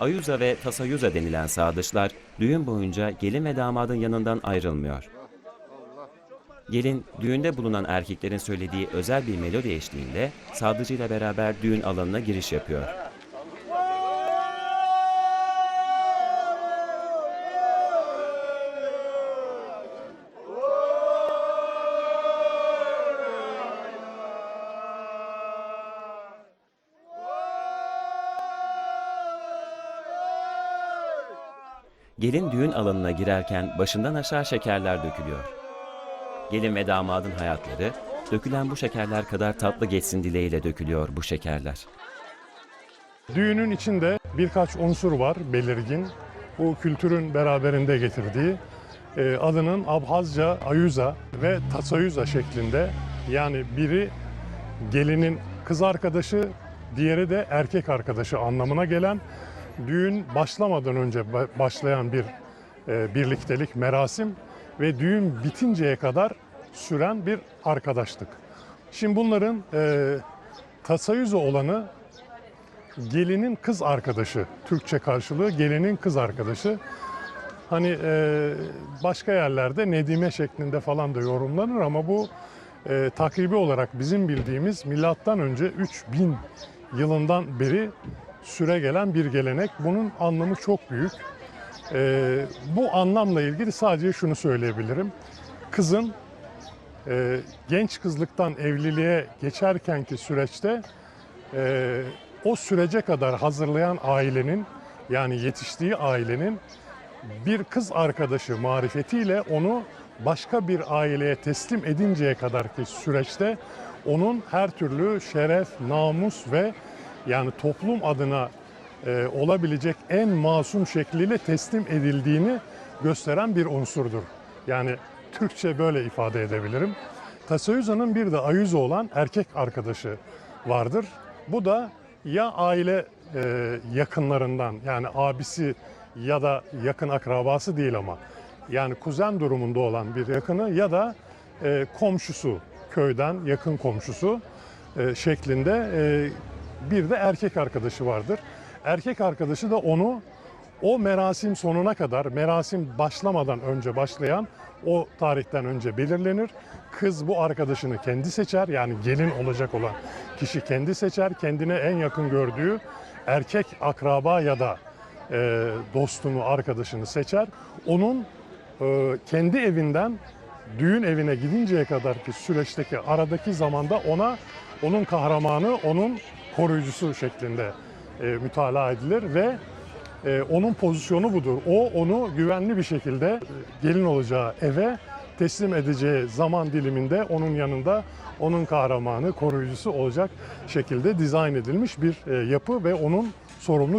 Ayuza ve tasayuza denilen sadıçlar düğün boyunca gelin ve damadın yanından ayrılmıyor. Gelin düğünde bulunan erkeklerin söylediği özel bir melodi eşliğinde sadıcıyla beraber düğün alanına giriş yapıyor. Gelin düğün alanına girerken başından aşağı şekerler dökülüyor. Gelin ve damadın hayatları dökülen bu şekerler kadar tatlı geçsin dileğiyle dökülüyor bu şekerler. Düğünün içinde birkaç unsur var belirgin. Bu kültürün beraberinde getirdiği e, adının Abhazca Ayuza ve Tasayuza şeklinde yani biri gelinin kız arkadaşı, diğeri de erkek arkadaşı anlamına gelen düğün başlamadan önce ba- başlayan bir e, birliktelik, merasim ve düğün bitinceye kadar süren bir arkadaşlık. Şimdi bunların e, tasayuza olanı gelinin kız arkadaşı. Türkçe karşılığı gelinin kız arkadaşı. Hani e, başka yerlerde Nedime şeklinde falan da yorumlanır ama bu e, takribi olarak bizim bildiğimiz milattan önce 3000 yılından beri süre gelen bir gelenek. Bunun anlamı çok büyük. E, bu anlamla ilgili sadece şunu söyleyebilirim. Kızın e, genç kızlıktan evliliğe geçerkenki süreçte e, o sürece kadar hazırlayan ailenin yani yetiştiği ailenin bir kız arkadaşı marifetiyle onu başka bir aileye teslim edinceye kadarki süreçte onun her türlü şeref, namus ve yani toplum adına e, olabilecek en masum şekliyle teslim edildiğini gösteren bir unsurdur. Yani Türkçe böyle ifade edebilirim. Tasayüza'nın bir de Ayuza olan erkek arkadaşı vardır. Bu da ya aile e, yakınlarından yani abisi ya da yakın akrabası değil ama yani kuzen durumunda olan bir yakını ya da e, komşusu köyden yakın komşusu e, şeklinde e, bir de erkek arkadaşı vardır. Erkek arkadaşı da onu o merasim sonuna kadar, merasim başlamadan önce başlayan o tarihten önce belirlenir. Kız bu arkadaşını kendi seçer. Yani gelin olacak olan kişi kendi seçer. Kendine en yakın gördüğü erkek akraba ya da e, dostunu, arkadaşını seçer. Onun e, kendi evinden düğün evine gidinceye kadarki süreçteki aradaki zamanda ona onun kahramanı, onun koruyucusu şeklinde e, mütalaa edilir ve e, onun pozisyonu budur. O onu güvenli bir şekilde e, gelin olacağı eve teslim edeceği zaman diliminde onun yanında onun kahramanı, koruyucusu olacak şekilde dizayn edilmiş bir e, yapı ve onun sorumlu